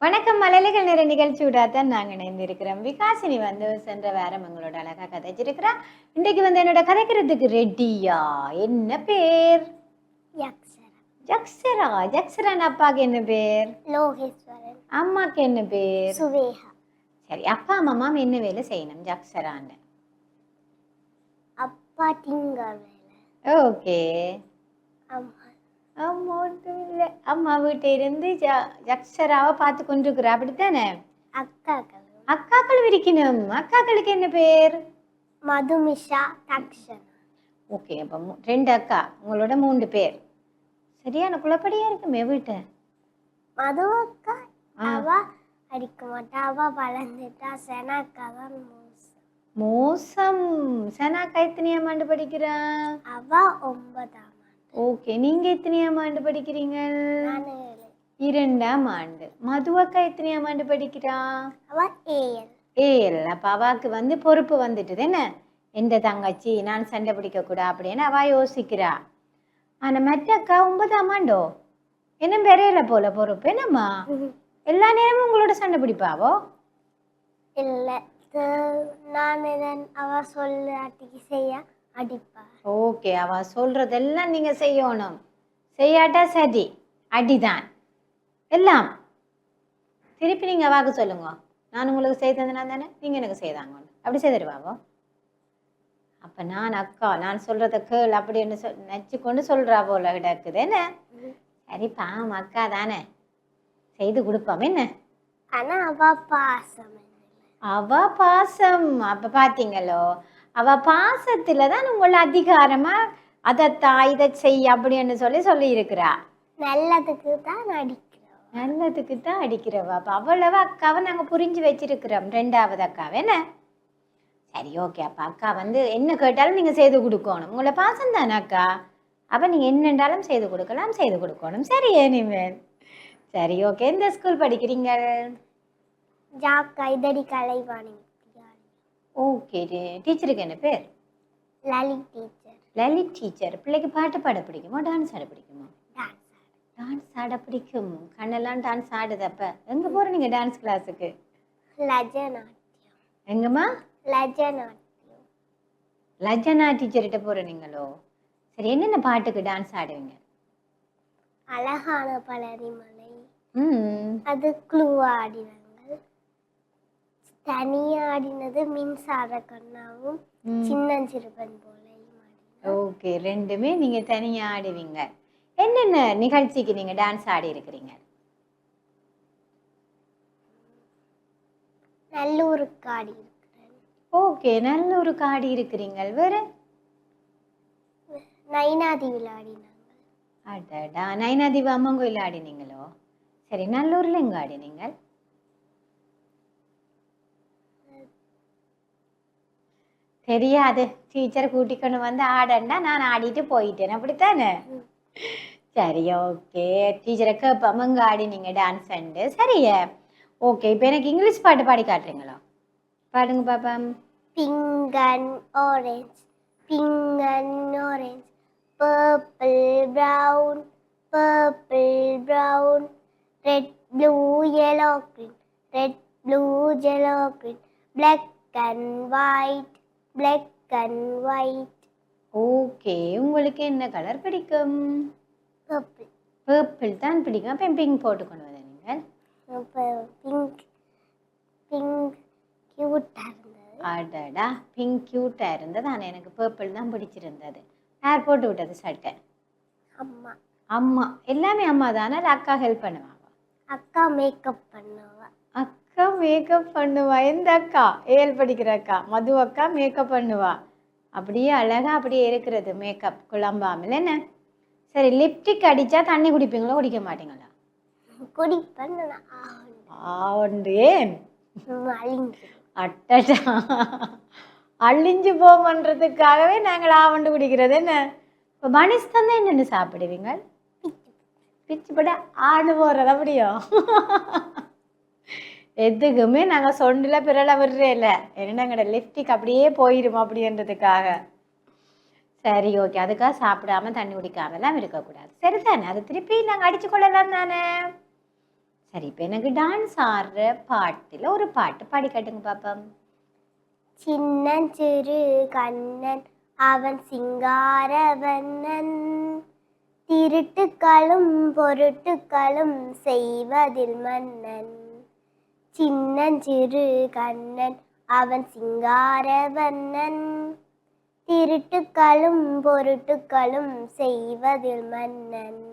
வணக்கம் மலையிலகள் நிற நிகழ்ச்சியோட தான் நாங்கள் இணைந்திருக்கிறோம். விகாசினி வந்து சென்ற வாரம் எங்களோட அழகா கதைச்சிருக்கிறா இன்றைக்கு வந்து என்னோட கதைக்கிறதுக்கு ரெடியா என்ன பேர்? யா ஜக்ஸரா ஜக்ஸரன் அப்பாக்கு என்ன பேர்? லோகேஸ்வரன். அம்மாக்கு என்ன பேர்? சுவேகா. சரி அப்பா அம்மா என்ன வேலை செய்யணும் ஜக்ஸரான்னு அப்பா திங்க வேலை. ஓகே. அம்மா. அம்மா ஒன்றும் இல்லை. அம்மா வீட்டை இருந்து ஜக்ஸராவை பார்த்து கொண்டிருக்கிறா அப்படித்தானே? அக்காக்கள். அக்காக்கள் விரிக்கணும். அக்காக்களுக்கு என்ன பேர்? மதுமிஷா தக்ஷனா. ஓகே அப்போ ரெண்டு அக்கா. உங்களோட மூன்று பேர். சரியான குழப்படியா இருக்குமே வீட்டை. மது அக்கா. அவ அடிக்க மாட்டா. அவ வளர்ந்துட்டா. செனாக்கா தான் மோசம். மோசம். சனாக்கா எத்தனையாம் ஆண்டு படிக்கிறா? அவ ஒன்பதாம் ஓகே. நீங்க எத்தனையாம் ஆண்டு படிக்கிறீங்க? இரண்டாம் ஆண்டு. மது அக்கா எத்தனையாம் ஆண்டு படிக்கிறா? அவ ஏஎல் ஏல் அப்ப அவாக்கு வந்து பொறுப்பு வந்துட்டுது. என்ன? எந்த தங்கச்சி? நான் சண்டை பிடிக்க கூடா அப்படின்னு அவ யோசிக்கிறா. ஆனா மற்ற அக்கா ஒன்பதாம் ஆண்டோ? என்ன பெறையில போல பொறுப்பு? என்னம்மா? எல்லா நேரமும் உங்களோட சண்டை பிடிப்பாவோ? இல்லை நான் அவ சொல்லாட்டிக்கு செய்ய அடிப்பா. ஓகே அவ சொல்றதெல்லாம் நீங்க செய்யணும். செய்யாட்டா சரி அடிதான். எல்லாம். திருப்பி நீங்க அவாக்கு சொல்லுங்க. நான் உங்களுக்கு செய்ததுனா தானே? நீங்க எனக்கு செய்தாங்க அப்படி செய்திருவாவோ அப்ப நான் அக்கா நான் சொல்றத கேள் அப்படின்னு சொல் நச்சு கொண்டு சொல்றா போல கிடக்குது. என்ன? சரி பாவம் அக்கா தானே. செய்து கொடுப்போம். என்ன? ஆனா அவ பாசம் அவ பாசம். அப்ப பாத்தீங்களோ அவ பாசத்துல தான் உங்களை அதிகாரமா அதைத்தா இதை செய் அப்படின்னு சொல்லி சொல்லி இருக்கிறா நல்லதுக்கு தான் அடிக்கிறோம் நல்லதுக்கு தான் அடிக்கிறவா. அப்ப அவ்வளவு அக்காவை நாங்க புரிஞ்சு வச்சிருக்கிறோம். ரெண்டாவது அக்காவை. என்ன? சரி ஓகே அப்ப அக்கா வந்து என்ன கேட்டாலும் நீங்க செய்து கொடுக்கணும். உங்களை பாசம் தானே அக்கா? அப்ப நீங்க என்னண்டாலும் செய்து கொடுக்கலாம் செய்து கொடுக்கணும். சரி இனிமேல் சரி ஓகே எந்த ஸ்கூல் படிக்கிறீங்க? ஜாக்கா இதடி கலைவாணி. ஓகே டீச்சருக்கு என்ன பேர்? லலித் டீச்சர். லலித் டீச்சர். பிள்ளைக்கு பாட்டு பாட பிடிக்குமா டான்ஸ் ஆட பிடிக்குமா? டான்ஸ் ஆட. பிடிக்கும். கண்ணெல்லாம் டான்ஸ் ஆடுது அப்ப. எங்க போற நீங்க டான்ஸ் கிளாஸுக்கு லஜநாட்டியம். எங்கம்மா? லஜனா டீச்சர்கிட்ட போற நீங்களோ? சரி என்னென்ன பாட்டுக்கு டான்ஸ் ஆடுவீங்க? அழகான பலரிமலை ம். அது குழு ஆடினாங்க தனியா ஆடினது மின்சார கண்ணாவும் போலையும் ஆடினாங்க ஓகே ரெண்டுமே நீங்க தனியா ஆடுவீங்க. என்னென்ன நிகழ்ச்சிக்கு நீங்க டான்ஸ் ஆடி இருக்கிறீங்க? நல்லூருக்கு ஆடி ஓகே நல்லூருக்கு ஆடி இருக்கிறீங்க வேற? நைனாதீவில் ஆடினாங்க. அடடா நயனாதீப அம்மன் கோயில் ஆடினீங்களோ? சரி நல்லூர்ல எங்க ஆடினீங்க தெரியாது. டீச்சர் கூட்டிக்கொண்டு வந்து ஆடண்டா நான் ஆடிட்டு போயிட்டேன். அப்படித்தானே? சரி ஓகே. டீச்சரை கேட்பாம இங்கே ஆடினீங்க டான்ஸ் அண்டு சரியே. ஓகே இப்போ எனக்கு இங்கிலீஷ் பாட்டு பாடி காட்டுறீங்களா? பாடுங்க பாப்பா pink and orange, pink and orange, purple, brown, purple, brown, red, blue, yellow, green, red, blue, yellow, green, black and white, black and white, okay உங்களுக்கு என்ன கலர் பிடிக்கும் purple, பர்பிள் தான் பிடிக்கும் அப்போ பிங்க் போட்டு கொண்டு வந்தேன் நீங்கள் cute இருந்தது அடடா பிங்க் க்யூட்டாக இருந்தது. ஆனால் எனக்கு பர்பிள் தான் பிடிச்சிருந்தது. யார் போட்டு விட்டது சட்டை. அம்மா. அம்மா. எல்லாமே அம்மா தானே. அக்கா ஹெல்ப் பண்ணுவாங்க. அக்கா மேக்கப் பண்ணுவா. அக்கா மேக்கப் பண்ணுவா. எந்த அக்கா? ஏழு படிக்கிற அக்கா. மது அக்கா மேக்கப் பண்ணுவா. அப்படியே அழகா அப்படியே இருக்கிறது மேக்கப் குழம்பாமல். என்ன? சரி லிப்டிக் அடிச்சா தண்ணி குடிப்பீங்களா? குடிக்க மாட்டீங்களா? குடிப்பேன் ஆண்டு ஏன்? அழிஞ்சு அட்டடா அழிஞ்சு போமன்றதுக்காகவே நாங்கள் ஆவண்டு குடிக்கிறது. என்ன? இப்போ மனுஷ் தந்தா என்னென்ன சாப்பிடுவீங்க? பிச்சு பட ஆடு போடுறது அப்படியோ? எதுக்குமே நாங்கள் சொண்டில் பிறல விடுறே இல்லை. என்ன எங்களோட லிப்டிக் அப்படியே போயிடும் அப்படின்றதுக்காக. சரி ஓகே அதுக்காக சாப்பிடாம தண்ணி குடிக்காமலாம் இருக்கக்கூடாது. சரிதானே? அது திருப்பி நாங்கள் அடிச்சு கொள்ளலாம் தானே? சரி இப்போ எனக்கு டான்ஸ் ஆடுற பாட்டில் ஒரு பாட்டு பாடி காட்டுங்க பாப்போம். சின்னஞ்சிறு கண்ணன் அவன் சிங்காரவண்ணன். திருட்டுக்களும் பொருட்டுக்களும் செய்வதில் மன்னன். சின்னஞ்சிறு கண்ணன் அவன் சிங்காரவண்ணன். திருட்டுக்களும் பொருட்டுக்களும் செய்வதில் மன்னன்.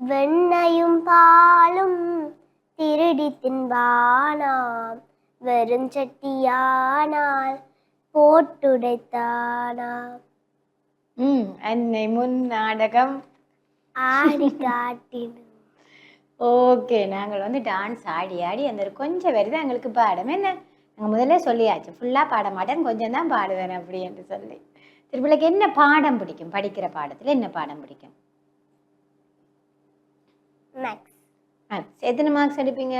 வெண்ணையும் பாலும் திருடி தின்பானாம். வெறுஞ்சட்டியானால் போட்டுடைத்தானாம். ம் அன்னை முன் நாடகம். ஆடி காட்டினும். ஓகே நாங்கள் வந்து டான்ஸ் ஆடி ஆடி அந்த ஒரு கொஞ்சம் வருது எங்களுக்கு பாடம். என்ன? நாங்கள் முதல்ல சொல்லியாச்சு ஃபுல்லாக பாட மாட்டேன் கொஞ்சம் தான் பாடுவேன் அப்படி என்று சொல்லி. திருப்பிள்ளைக்கு என்ன பாடம் பிடிக்கும்? படிக்கிற பாடத்தில் என்ன பாடம் பிடிக்கும்? மேக்ஸ் மேத்ஸ் எத்தனை மார்க்ஸ் எடுப்பீங்க?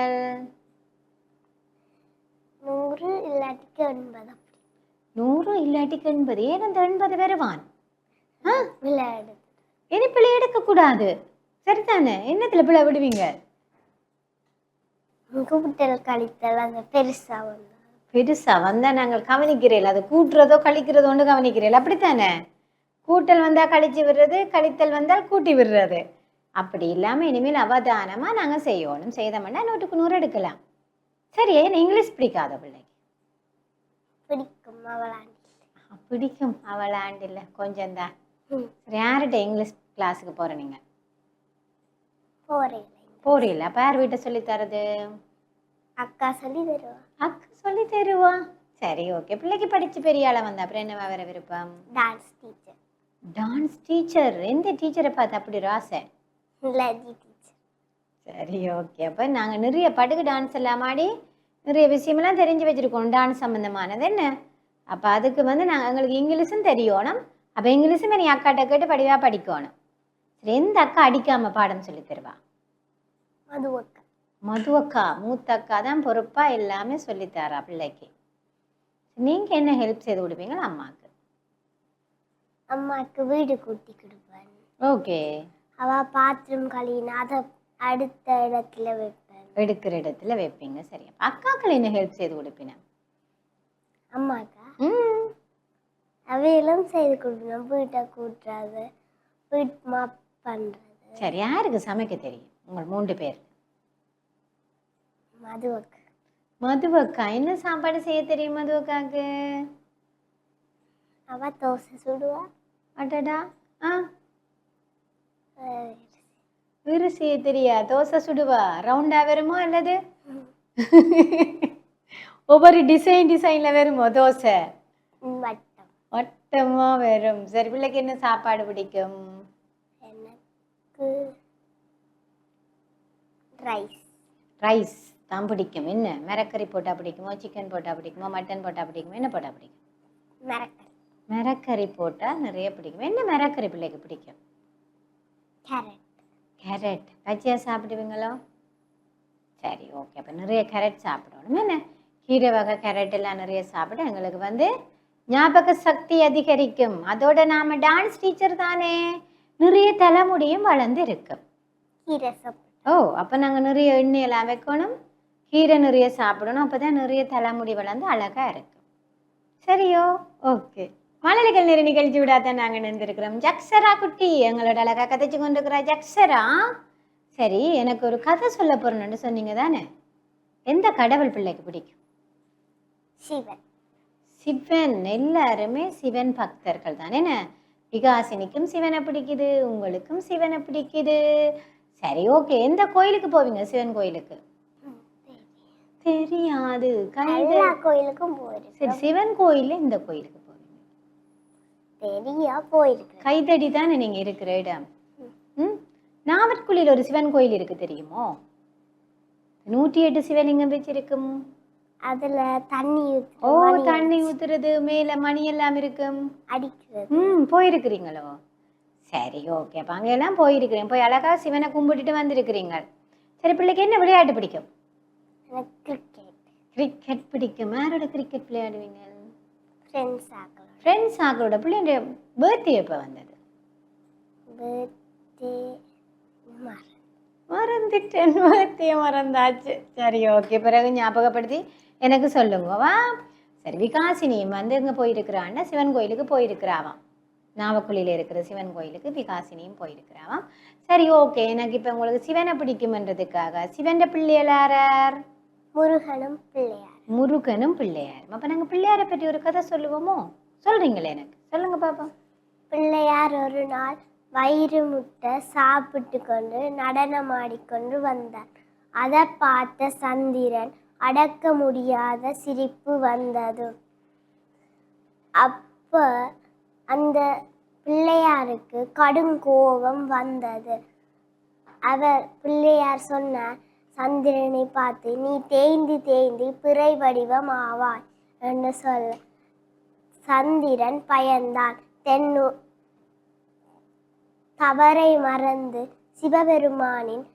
நூறு இல்லாட்டிக்கு அப்படி நூறு இல்லாட்டிக்கு எண்பது. ஏன் அந்த எண்பது வருவான் ஆ? விளையாடு இனி பிள்ளை எடுக்கக்கூடாது. சரிதானே? என்னத்துல பிள்ளை விடுவீங்க? கூட்டல் கழித்தல் அந்த பெருசா வந்தா. பெருசா வந்தா நாங்கள் கவனிக்கிறேன் அதை கூட்டுறதோ கழிக்கிறதோ ஒன்று கவனிக்கிறேன் அப்படித்தானே? கூட்டல் வந்தா கழிச்சு விடுறது கழித்தல் வந்தால் கூட்டி விடுறது. அப்படி இல்லாம இனிமேல் அவதானமா நாங்க செய்யணும். செய்தோம்னா நூற்றுக்கு நூறு எடுக்கலாம். சரி ஏன் இங்கிலீஷ் பிடிக்காத பிள்ளைக்கு? பிடிக்கும் அவளாண்டி. பிடிக்கும். அவள் ஆண்டில்ல கொஞ்சம் தான் யார்கிட்ட இங்கிலீஷ் கிளாஸுக்கு போற நீங்க? போறேன். போறீல்ல அப்ப யார் வீட்டை சொல்லி தரது? அக்கா சொல்லி தருவா. அக்கா சொல்லி தருவா? சரி ஓகே. பிள்ளைக்கு படிச்சு பெரிய ஆளா வந்தா அப்புறம் என்னவா வர விருப்பம்? டான்ஸ் டீச்சர் டான்ஸ் டீச்சர் எந்த டீச்சரை பார்த்து அப்படி ஒரு ஆசை? சரி ஓகே அப்போ நாங்கள் நிறைய படுகு டான்ஸ் எல்லாம் ஆடி நிறைய விஷயமெல்லாம் தெரிஞ்சு வச்சுருக்கோம். டான்ஸ் சம்மந்தமானது என்ன? அப்போ அதுக்கு வந்து நாங்கள் எங்களுக்கு இங்கிலீஷும் தெரியணும். அப்போ இங்கிலீஷும் நீ அக்காட்ட கேட்டு படிவாக படிக்கணும். சரி எந்த அக்கா அடிக்காம பாடம் சொல்லி தருவா? மது அக்கா மது அக்கா மூத்த அக்கா தான் பொறுப்பாக எல்லாமே சொல்லித்தரா பிள்ளைக்கு. நீங்கள் என்ன ஹெல்ப் செய்து கொடுப்பீங்களா அம்மாவுக்கு அம்மாக்கு வீடு கூட்டி கொடுப்பேன். ஓகே அவ பாத்திரம் கழுவினா அதை அடுத்த இடத்துல வைப்பேன். எடுக்கிற இடத்துல வைப்பீங்க. சரி. அப்ப அக்காக்கள் என்ன ஹெல்ப் செய்து கொடுப்பீங்க? அம்மாக்கா ம். அவையெல்லாம் செய்து கொடுக்கணும். வீட்டை கூட்டுறது வீட் மாப் பண்ணுறது சரி. யாருக்கு சமைக்க தெரியும்? உங்கள் மூன்று பேர். மது அக்கா மதுவக்கா என்ன சாப்பாடு செய்ய தெரியும் மதுவக்காக்கு? அவ தோசை சுடுவா. அடடா. ஆ. செய்ய தெரியா? தோசை சுடுவா? ரவுண்டா வருமோ அல்லது? ஒவ்வொரு டிசைன் டிசைன்ல வருமோ தோசை? வட்டம். வரும். சரி பிள்ளைக்கு என்ன சாப்பாடு பிடிக்கும்? ரைஸ் ரைஸ் தான் பிடிக்கும். என்ன? மிரக்கறி போட்டா பிடிக்குமோ சிக்கன் போட்டா பிடிக்குமோ மட்டன் போட்டா பிடிக்குமோ என்ன போட்டா பிடிக்கும்? மிரக்கல் மிரக்கறி போட்டா நிறைய பிடிக்கும். என்ன மிரக்கறி பிள்ளைக்கு பிடிக்கும்? கேரட் கேரட் பச்சையா சாப்பிடுவீங்களோ? சரி ஓகே அப்போ நிறைய கேரட் சாப்பிடணும். என்ன? கீரை வகை கேரட் எல்லாம் நிறைய சாப்பிட. எங்களுக்கு வந்து ஞாபக சக்தி அதிகரிக்கும். அதோட நாம டான்ஸ் டீச்சர் தானே. நிறைய தலைமுடியும் வளர்ந்து இருக்கும் கீரை ஓ அப்போ நாங்கள் நிறைய எண்ணெய் எல்லாம் வைக்கணும். கீரை நிறைய சாப்பிடணும். அப்போ தான் நிறைய தலைமுடி வளர்ந்து அழகாக இருக்கும். சரியோ? ஓகே மழலைகள் நிறைய நிகழ்ச்சி விடாதான் நாங்கள் நின்றுருக்கிறோம். ஜக்சரா குட்டி எங்களோட அழகாக கதைச்சு கொண்டிருக்கிற ஜக்சரா சரி எனக்கு ஒரு கதை சொல்ல போறேன்னு சொன்னீங்க தானே? எந்த கடவுள் பிள்ளைக்கு பிடிக்கும்? சிவன். சிவன். எல்லாருமே சிவன் பக்தர்கள் தானே. விகாசினிக்கும் சிவனை பிடிக்குது உங்களுக்கும் சிவனை பிடிக்குது. சரி ஓகே. எந்த கோயிலுக்கு போவீங்க சிவன் கோயிலுக்கு? தெரியாது. கோயிலுக்கும் சரி சிவன் கோயில்ல இந்த கோயிலுக்கு தெரியா போயிருக்கு. கைதடி தானே நீங்க இருக்கிற இடம்? ம்? நாவற்குழியில் ஒரு சிவன் கோயில் இருக்கு தெரியுமோ? நூற்றி எட்டு சிவலிங்கம் வச்சிருக்கும். அதுல தண்ணி ஓ தண்ணி ஊத்துறது மேல மணி எல்லாம் இருக்கும். அடிக்கிறது. ம் போயிருக்கிறீங்களோ? சரி ஓகே. அப்போ அங்கெல்லாம் போயிருக்கிறேன். போய் அழகா சிவனை கும்பிட்டுட்டு வந்திருக்கிறீங்க. சரி பிள்ளைக்கு என்ன விளையாட்டு பிடிக்கும்? கிரிக்கெட் கிரிக்கெட் பிடிக்கும்? யாரோட கிரிக்கெட் விளையாடுவீங்க? ஃப்ரெண்ட்ஸ் ஆக்கலாம் ஃப்ரெண்ட்ஸ் ஆக்களோட பிள்ளைங்க பர்த்டே எப்போ வந்தது? பர்த்டே மறந்து மறந்துட்டேன். பர்த்டே மறந்தாச்சு. சரி ஓகே பிறகு ஞாபகப்படுத்தி எனக்கு சொல்லுங்க. வா. சரி விகாசினியும் வந்து இங்கே போயிருக்கிறான்னா சிவன் கோயிலுக்கு போயிருக்கிறாவாம் நாவக்குழியில் இருக்கிற சிவன் கோயிலுக்கு விகாசினியும் போயிருக்கிறாவாம் சரி ஓகே எனக்கு இப்போ உங்களுக்கு சிவனை பிடிக்குமன்றதுக்காக சிவன் பிள்ளைகள் யாரார் முருகனும் பிள்ளையார். முருகனும் பிள்ளையாரும். அப்போ நாங்கள் பிள்ளையாரை பற்றி ஒரு கதை சொல்லுவோமோ? சொல்றீங்களே எனக்கு. சொல்லுங்க பாப்பா. பிள்ளையார் ஒரு நாள் வயிறு முட்டை சாப்பிட்டு கொண்டு நடனம் ஆடிக்கொண்டு வந்தார். அதை பார்த்த சந்திரன் அடக்க முடியாத சிரிப்பு வந்தது. அப்போ அந்த பிள்ளையாருக்கு கடும் கோபம் வந்தது. அவர் பிள்ளையார் சொன்னார் சந்திரனை பார்த்து நீ தேய்ந்து தேய்ந்து பிறை வடிவம் ஆவாய் என்று சொல்ல சந்திரன் பயந்தான் தென்னு தவறை மறந்து சிவபெருமானின்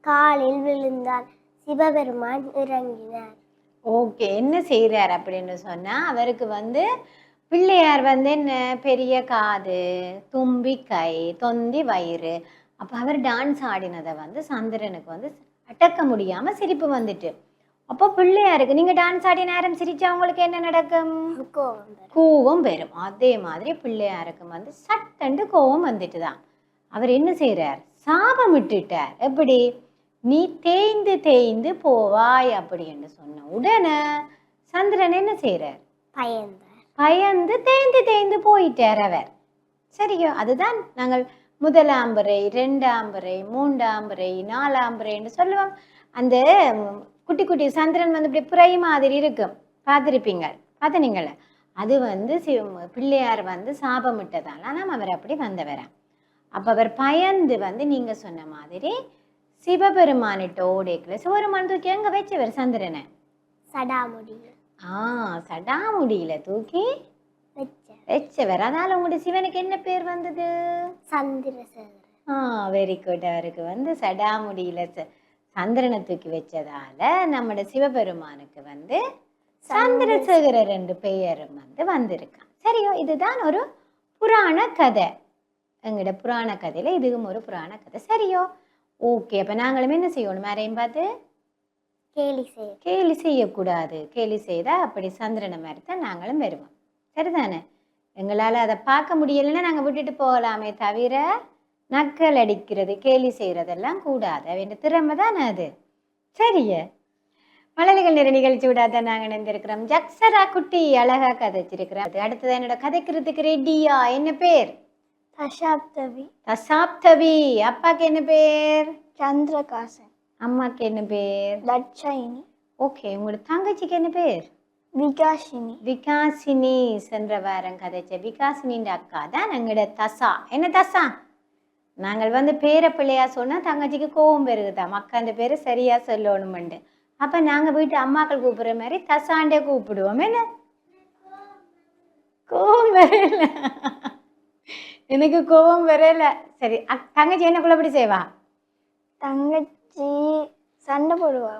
காலில் விழுந்தான் சிவபெருமான் இறங்கினார். ஓகே என்ன செய்கிறார் அப்படின்னு சொன்னால் அவருக்கு வந்து பிள்ளையார் வந்து என்ன? பெரிய காது தும்பி கை தொந்தி வயிறு. அப்போ அவர் டான்ஸ் ஆடினதை வந்து சந்திரனுக்கு வந்து அடக்க முடியாம சிரிப்பு வந்துட்டு. அப்போ பிள்ளையாருக்கு நீங்க டான்ஸ் ஆடி நேரம் சிரிச்சா உங்களுக்கு என்ன நடக்கும். கோவம் வரும். அதே மாதிரி பிள்ளையாருக்கு வந்து சட்டண்டு கோவம் வந்துட்டு தான் அவர் என்ன செய்றார்? சாபம் விட்டுட்டார். எப்படி? நீ தேய்ந்து தேய்ந்து போவாய் அப்படின்னு சொன்ன உடனே சந்திரன் என்ன செய்றார்? பயந்தார். பயந்து தேய்ந்து தேய்ந்து போயிட்டார் அவர். சரியோ? அதுதான் நாங்கள் முதலாம்பரை ரெண்டாம்பரை மூன்றாம்பரை நாலாம்பரைன்னு சொல்லுவோம். அந்த குட்டி குட்டி சந்திரன் வந்து இப்படி புரை மாதிரி இருக்கும். பார்த்துருப்பீங்க. பார்த்தனீங்கள அது வந்து சிவ பிள்ளையார் வந்து சாபமிட்டதால நாம் அவர் அப்படி வந்தவராம் அப்போ அவர் பயந்து வந்து நீங்க சொன்ன மாதிரி சிவபெருமானிட்ட ஓடேக்கல சிவபெருமான் தூக்கி எங்க வச்சவர் சந்திரனை? சடாமுடியில். ஆ சடாமுடியில தூக்கி வச்சவர். அதனால உங்களுடைய சிவனுக்கு என்ன பேர் வந்தது? சந்திரசேகரன். ஆ வெரி குட் அவருக்கு வந்து சடாமுடியில சந்திரனை தூக்கி வச்சதால நம்முடைய சிவபெருமானுக்கு வந்து சந்திரசேகரர் ரெண்டு பெயரும் வந்து வந்திருக்கான். சரியோ இதுதான் ஒரு புராண கதை. எங்கட புராண கதையில இதுவும் ஒரு புராண கதை. சரியோ? ஓகே அப்ப நாங்களும் என்ன செய்யணும்? யாரையும் பார்த்து? கேலி செய்ய. கேலி செய்யக்கூடாது. கேலி செய்தா அப்படி சந்திரனை மாதிரி தான் நாங்களும் வருவோம். சரிதானே? எங்களால் அதை பார்க்க முடியலைன்னா நாங்கள் விட்டுட்டு போகலாமே தவிர நக்கல் அடிக்கிறது கேலி செய்கிறதெல்லாம் கூடாது. அவன் திறமை தானே அது? சரியே. மழலைகள் நிற நிகழ்ச்சி விடாத நாங்கள் இணைந்திருக்கிறோம். ஜக்சரா குட்டி அழகா கதைச்சிருக்கிறோம் அது அடுத்தது என்னோட கதைக்கிறதுக்கு ரெடியா? என்ன பேர்? தசாப்தவி. தசாப்தவி. அப்பாக்கு என்ன பேர்? சந்திரகாசன். அம்மாக்கு என்ன பேர்? தட்சாயினி ஓகே உங்களோட தங்கச்சிக்கு என்ன பேர்? விகாஷினி விகாசினி சென்ற வாரம் கதைச்ச விகாசினின்ற அக்கா தான் எங்களோட தசா. என்ன தசா? நாங்கள் வந்து பேர பிள்ளையா சொன்னா தங்கச்சிக்கு கோவம் பெருகுதாம் அக்கா அந்த பேரை சரியா சொல்லணுமெண்டு. அப்ப நாங்க வீட்டு அம்மாக்கள் கூப்பிடுற மாதிரி தசாண்டே கூப்பிடுவோம். என்ன? கோவம் வரல. எனக்கு கோவம் வரல. சரி தங்கச்சி என்ன குள்ளப்படி செய்வா? தங்கச்சி சண்டை போடுவா.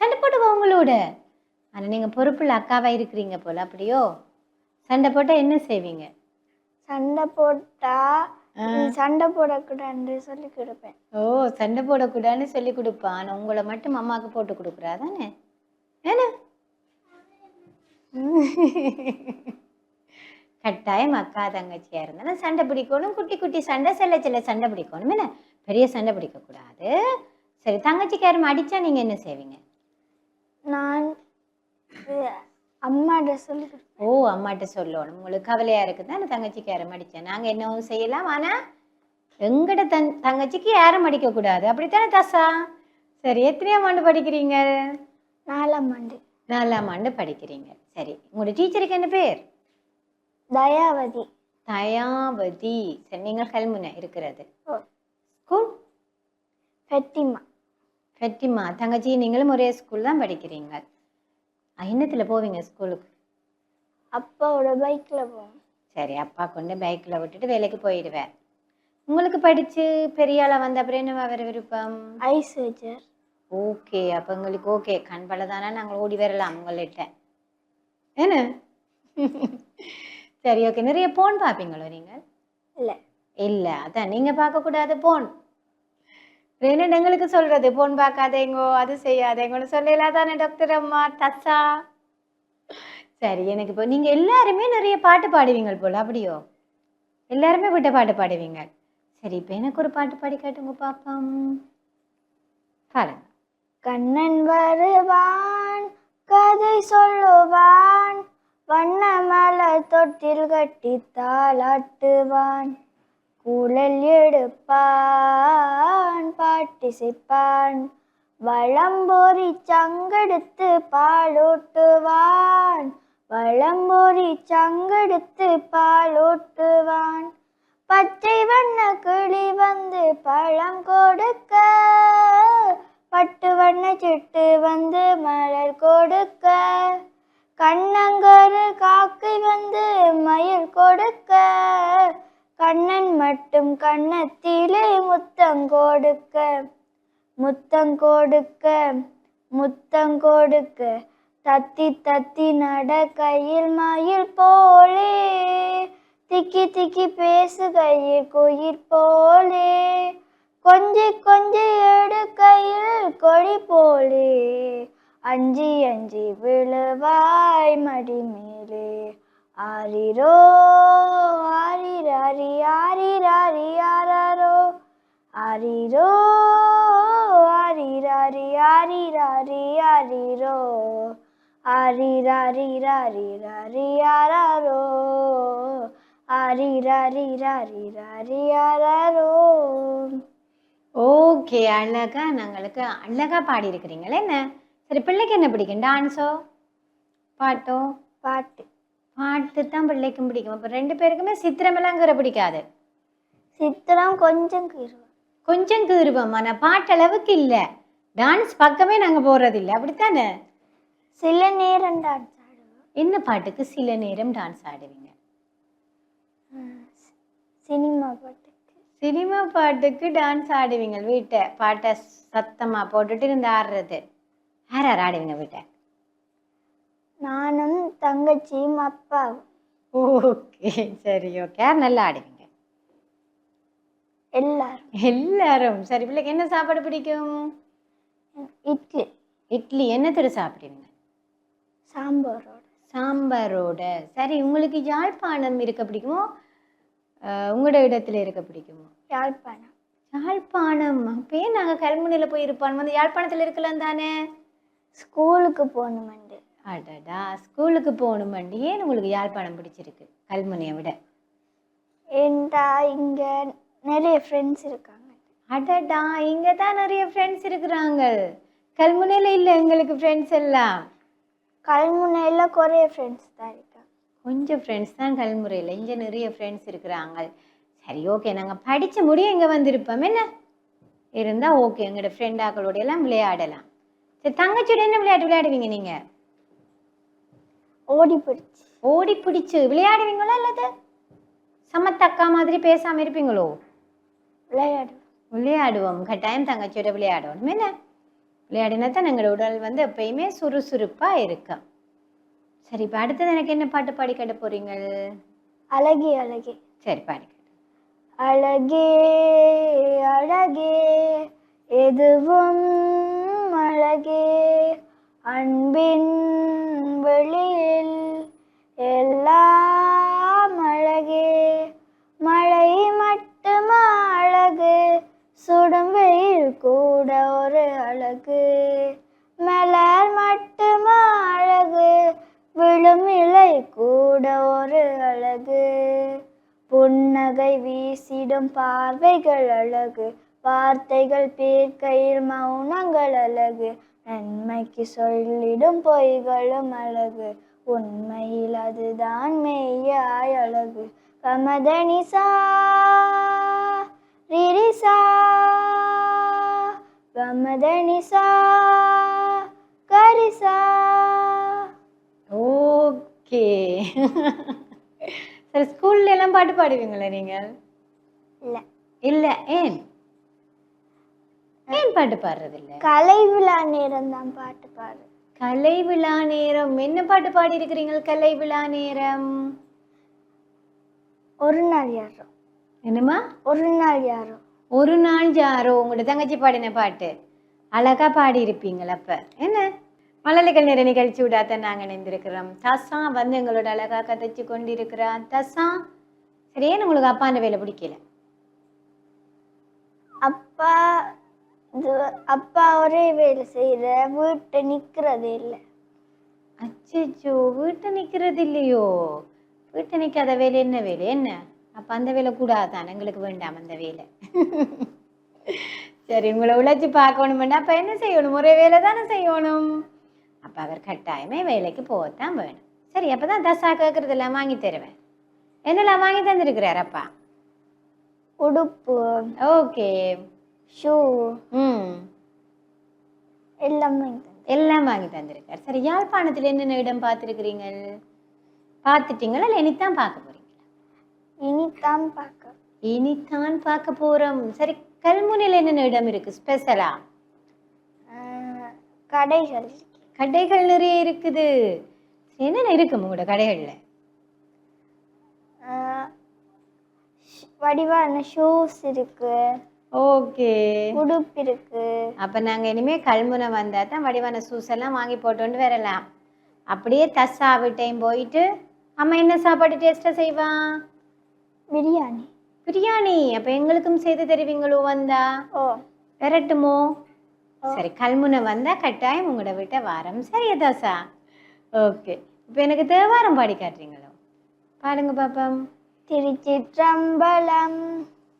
சண்டை போடுவா உங்களோட? ஆனா நீங்க பொறுப்புள்ள அக்காவா இருக்கிறீங்க போல அப்படியோ? சண்டை போட்டா என்ன செய்வீங்க? சண்டை போட்டா ஆ. நீ சண்டை போடக்கூடாதுன்னு சொல்லி கொடுப்பேன். ஓ சண்டை போடக்கூடாதுன்னு சொல்லி கொடுப்பான் ஆனா உங்களை மட்டும் அம்மாவுக்கு போட்டு கொடுக்குறா தானே? என்ன கட்டாயம் அக்கா தங்கச்சியா இருந்தாலும் சண்டை பிடிக்கணும். குட்டி குட்டி சண்டை சில சில சண்டை பிடிக்கணும். என்ன? பெரிய சண்டை பிடிக்க கூடாது சரி தங்கச்சிக்கு யாரும் அடிச்சா நீங்க என்ன செய்வீங்க? நான் அம்மாட்ட சொல்லி ஓ அம்மாட்ட சொல்லணும். உங்களுக்கு கவலையா இருக்குது? அந்த தங்கச்சிக்கு யாரும் அடிச்சேன் நாங்க என்னவும் செய்யலாம். ஆனா எங்கட தங் தங்கச்சிக்கு யாரும் அடிக்க கூடாது அப்படித்தானே தசா? சரி எத்தனையாம் ஆண்டு படிக்கிறீங்க? நாலாம் ஆண்டு. நாலாம் ஆண்டு படிக்கிறீங்க. சரி உங்களோட டீச்சருக்கு என்ன பேர்? தயாவதி. தயாவதி. சரி நீங்கள் கல்முனை இருக்கிறது. ஸ்கூல்? ஃபெட்டிமா ஃபெட்டிமா தங்கச்சி நீங்களும் ஒரே ஸ்கூல் தான் படிக்கிறீங்க. என்னத்தில் போவீங்க ஸ்கூலுக்கு? அப்பாவோட பைக்கில் போவோம் சரி அப்பா கொண்டு பைக்கில் விட்டுட்டு வேலைக்கு போயிடுவேன். உங்களுக்கு படித்து பெரிய ஆளாக வந்த அப்புறம் என்ன வர விருப்பம்? ஐஸ் வச்சர் ஓகே அப்போ உங்களுக்கு ஓகே. கண் பலதானா? நாங்கள் ஓடி வரலாம் உங்கள்கிட்ட. என்ன? சரி ஓகே நிறைய போன் பார்ப்பீங்களோ நீங்கள்? இல்லை. இல்லை அதான். நீங்கள் பார்க்கக்கூடாது போன் ரெண்டு எங்களுக்கு சொல்றது போன் பார்க்காதேங்கோ அது செய்யாதேங்கன்னு சொல்லலாம் தானே டாக்டர் அம்மா தச்சா. சரி எனக்கு இப்போ நீங்கள் எல்லாருமே நிறைய பாட்டு பாடுவீங்க போல அப்படியோ? எல்லாருமே விட்ட பாட்டு பாடுவீங்க. சரி இப்போ எனக்கு ஒரு பாட்டு பாடி காட்டுங்க பாப்போம். பாருங்க. கண்ணன் வருவான் கதை சொல்லுவான் வண்ண மலர் தொட்டில் கட்டி தாளாட்டுவான். குழல் எடுப்பான் பாட்டிசைப்பான். வளம்பொறி சங்கெடுத்து பாலோட்டுவான். வளம்பொறி சங்கெடுத்து பாலோட்டுவான். பச்சை வண்ண கிளி வந்து பழம் கொடுக்க. பட்டு வண்ண சிட்டு வந்து மலர் கொடுக்க. முத்தம் கொடுக்க முத்தம் தத்தி தத்தி நடக்கையில் மயில் போலே. திக்கி திக்கி பேசுகையில் குயிர் போலே. கொஞ்சி கொஞ்சி எடுக்கையில் கொடி போலே. அஞ்சி அஞ்சி விழுவாய் மடி மேலே ஆரிரோ ஆரிராரி ஆரிராரி ஆராரோ. ஆரிரோ ஆரிரோ ஆராரோ ஆராரோ ஓகே அழகா நாங்களுக்கு அழகா பாடி இருக்கிறீங்களே என்ன? சரி பிள்ளைக்கு என்ன பிடிக்கும்? டான்ஸோ? பாட்டோ? பாட்டு. பாட்டு தான் பிள்ளைக்கும் பிடிக்கும். அப்போ ரெண்டு பேருக்குமே சித்திரமெல்லாங்கிற பிடிக்காது. சித்திரம் கொஞ்சம் கீறுவோம் கொஞ்சம் கீறுவோம் ஆனால் பாட்டளவுக்கு இல்லை. டான்ஸ் பக்கமே நாங்கள் போகிறதில்ல அப்படித்தானே? சில நேரம் டான்ஸ் ஆடுவோம். என்ன பாட்டுக்கு சில நேரம் டான்ஸ் ஆடுவீங்க? சினிமா பாட்டுக்கு. சினிமா பாட்டுக்கு டான்ஸ் ஆடுவீங்க வீட்டை. பாட்டை சத்தமாக போட்டுட்டு இருந்து ஆடுறது. யார் யார் ஆடுவீங்க வீட்டை? நானும் தங்கச்சியும் அப்பாவும். ஓகே. சரி ஓகே. நல்லா ஆடுவீங்க? எல்லாரும். எல்லாரும். சரி பிள்ளைக்கு என்ன சாப்பாடு பிடிக்கும்? இட்லி. இட்லி. என்னத்தோட சாப்பிடுவீங்க? சாம்பாரோட. சாம்பாரோட. சரி உங்களுக்கு யாழ்ப்பாணம் இருக்க பிடிக்குமோ உங்களோட இடத்துல இருக்க பிடிக்குமோ? யாழ்ப்பாணம். யாழ்ப்பாணம். அப்பயே நாங்கள் கல்முனையில் போய் இருப்பான் வந்து யாழ்ப்பாணத்தில் இருக்கலாம் தானே? ஸ்கூலுக்கு போகணுமெண்டு அடடா ஸ்கூலுக்கு போகணுமாண்டி ஏன் உங்களுக்கு யாழ்ப்பாணம் பிடிச்சிருக்கு? கல்முனையை விட. ஏன்டா இங்க நிறைய ஃப்ரெண்ட்ஸ் இருக்காங்க. அடடா இங்கே தான் நிறைய ஃப்ரெண்ட்ஸ் இருக்கிறாங்க கல்முனையில் இல்லை எங்களுக்கு ஃப்ரெண்ட்ஸ் எல்லாம்? கல்முனையில் குறைய ஃப்ரெண்ட்ஸ் தான் இருக்காங்க. கொஞ்சம் ஃப்ரெண்ட்ஸ் தான் கல்முறையில் இங்கே நிறைய ஃப்ரெண்ட்ஸ் இருக்கிறாங்க சரி ஓகே நாங்கள் படித்து முடிய இங்கே வந்திருப்போம். என்ன? இருந்தால் ஓகே எங்களோட ஃப்ரெண்டாக்களோட எல்லாம் விளையாடலாம். சரி தங்கச்சியோட என்ன விளையாட்டு விளையாடுவீங்க நீங்கள் ஓடி பிடிச்சி ஓடி பிடிச்சு விளையாடுவீங்களோ அல்லது சமத்தக்கா மாதிரி பேசாமல் இருப்பீங்களோ? விளையாடுவோம். விளையாடுவோம். கட்டாயம் தங்கச்சியோட விளையாடணும் என்ன? விளையாடினா தான் எங்களோட உடல் வந்து எப்பயுமே சுறுசுறுப்பாக இருக்கும். சரி இப்போ அடுத்தது எனக்கு என்ன பாட்டு பாடி கட்ட போறீங்க? அழகே அழகே. சரி பாடி. அழகே அழகே. எதுவும் அழகே. அன்பின் வெளியில் எல்லாம் பார்வைகள் அழகு வார்த்தைகள் பேர்க்கையில் மௌனங்கள் அழகு நன்மைக்கு சொல்லிடும் பொய்களும் அழகு உண்மையில் அதுதான் மெய்யாய் அழகு. கமதனிசா ரிரிசா கமதனிசா கரிசா. ஓகே. சரி ஸ்கூல்ல எல்லாம் பாட்டு பாடுவீங்களா நீங்கள்? இல்லை. இல்லை ஏன்? ஏன் பாட்டு பாடுறது இல்ல கலை விழா நேரம் தான் பாட்டு பாடு. கலை விழா நேரம். என்ன பாட்டு பாடி இருக்கிறீங்க கலை விழா நேரம்? ஒரு நாள் யாரோ. என்னம்மா? ஒரு நாள் யாரோ. ஒரு நாள் ஜாரோ உங்களோட தங்கச்சி பாடின பாட்டு. அழகா பாடி இருப்பீங்களா அப்ப. என்ன? மழலைகள் நேர நிகழ்ச்சி விடாத நாங்க இணைந்திருக்கிறோம். தசா வந்து எங்களோட அழகா கதைச்சு கொண்டிருக்கிறா தசா. சரியே உங்களுக்கு அப்பாண்ட வேலை பிடிக்கல? அப்பா அப்பா ஒரே வேலை செய்யற வீட்டை நிக்கிறது இல்லை. அச்சோ வீட்டை நிக்கிறது இல்லையோ? வீட்டை நிக்காத வேலை என்ன வேலை? என்ன? அப்ப அந்த வேலை கூடாதான் எங்களுக்கு வேண்டாம் அந்த வேலை. சரி உங்களை உழைச்சி பார்க்கணும் அப்ப என்ன செய்யணும்? ஒரே வேலை தானே செய்யணும். அப்ப அவர் கட்டாயமே வேலைக்கு போகத்தான் வேணும். சரி அப்பதான் தசா கேட்கறதெல்லாம் வாங்கி தருவேன். என்னெல்லாம் வாங்கி தந்திருக்கிறார் அப்பா? உடுப்பு. ஓகே. ஷூ. ம். எல்லாமே தந்தேன். எல்லாம் வாங்கி தந்திருக்கார். சரி யாழ்ப்பாணத்துல என்னென்ன இடம் பார்த்துருக்கிறீங்க? பார்த்துட்டீங்களா? இல்லை இனித்தான் பார்க்க போறீங்களா? இனிதான் பார்க்க. இனித்தான் பார்க்க போறோம். சரி கல்முனையில் என்னென்ன இடம் இருக்கு? ஸ்பெஷலா? ஆஹ், கடைகள். கடைகள் நிறைய இருக்குது. என்னென்ன இருக்கு உங்களோட கடைகள்ல ஆஹ், ஷ்- வடிவான ஷூஸ் இருக்கு. ஓகே உடுப்பு இருக்கு. அப்ப நாங்க இனிமே கல்முனை வந்தா தான் வடிவான சூஸ் எல்லாம் வாங்கி போட்டு வரலாம். அப்படியே தஸ்ஸா விட்டையும் போயிட்டு அம்மா என்ன சாப்பாடு டேஸ்டா செய்வான் பிரியாணி. பிரியாணி. அப்ப எங்களுக்கும் செய்து தருவீங்களோ வந்தா? ஓ. விரட்டுமோ? சரி கல்முனை வந்தா கட்டாயம் உங்களோட வீட்டை வாரம் சரி தாசா? ஓகே இப்போ எனக்கு தேவாரம் பாடி காட்டுறீங்களோ? பாடுங்க பாப்பம். திருச்சிற்றம்பலம்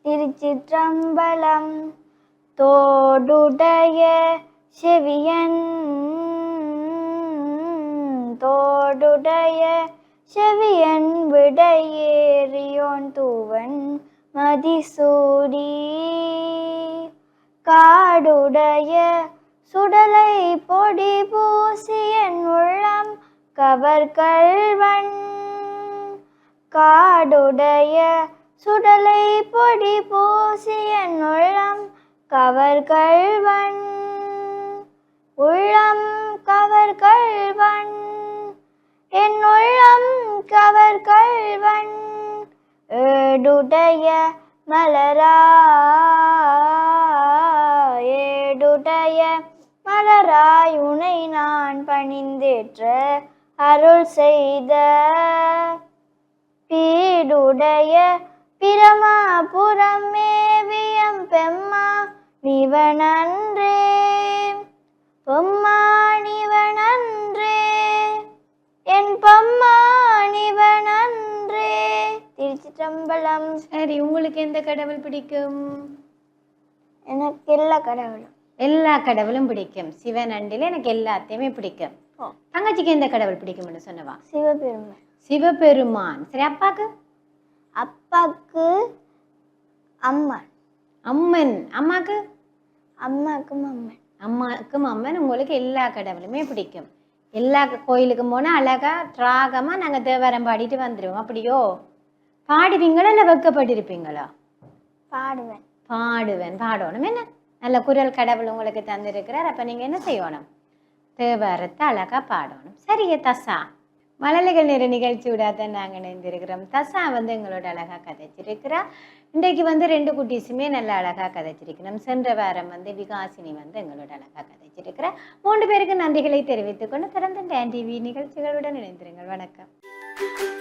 திருச்சிற்றம்பலம் தோடுடைய செவியன் தோடுடைய செவியன் விடையேறியோன் தூவன் மதிசூடி. காடுடைய சுடலை பொடி பூசியன் உள்ளம் கவர்கள்வன் காடுடைய சுடலை பொடி பூசிய உள்ளம் கவர்கள்வன் உள்ளம் கவர்கள்வன் என் உள்ளம் கவர்கள்வன் ஏடுடைய மலரா ஏடுடைய மலராய் உனை நான் பணிந்தேற்ற அருள் செய்த பீடுடைய பிரமாபுரம் மேவியம் பெம்மா நிவனன்றே. பொம்மா நிவனன்றே. என் பொம்மா நிவனன்றே. திருச்சிற்றம்பலம் சரி உங்களுக்கு எந்த கடவுள் பிடிக்கும்? எனக்கு எல்லா கடவுளும். எல்லா கடவுளும் பிடிக்கும். சிவன் அண்டில எனக்கு எல்லாத்தையுமே பிடிக்கும். தங்கச்சிக்கு எந்த கடவுள் பிடிக்கும்னு சொன்னவா? சிவபெருமை சிவபெருமான். சரி அப்பாக்கு? அப்பாக்கு அம்மன். அம்மன். அம்மாக்கு? அம்மாக்கும் அம்மன். அம்மாவுக்கும் அம்மன். உங்களுக்கு எல்லா கடவுளுமே பிடிக்கும். எல்லா கோயிலுக்கும் போனால் அழகா ராகமாக நாங்கள் தேவாரம் பாடிட்டு வந்துடுவோம் அப்படியோ? பாடுவீங்களா இல்லை வெக்கப்பட்டிருப்பீங்களா? பாடுவேன். பாடுவேன். பாடணும். என்ன? நல்ல குரல் கடவுள் உங்களுக்கு தந்திருக்கிறார். அப்போ நீங்கள் என்ன செய்யணும்? தேவாரத்தை அழகா பாடணும். சரியே தசா மழலைகள் நிற நிகழ்ச்சி விடாத நாங்கள் இணைந்திருக்கிறோம். தசா வந்து எங்களோட அழகாக கதைச்சிருக்கிறா. இன்றைக்கு வந்து ரெண்டு குட்டீஸுமே நல்லா அழகாக கதைச்சிருக்கிறோம் சென்ற வாரம் வந்து விகாசினி வந்து எங்களோட அழகாக கதைச்சிருக்கிறா. மூன்று பேருக்கு நன்றிகளை தெரிவித்துக்கொண்டு தொடர்ந்து டேன் டிவி நிகழ்ச்சிகளுடன் இணைந்திருங்கள். வணக்கம்.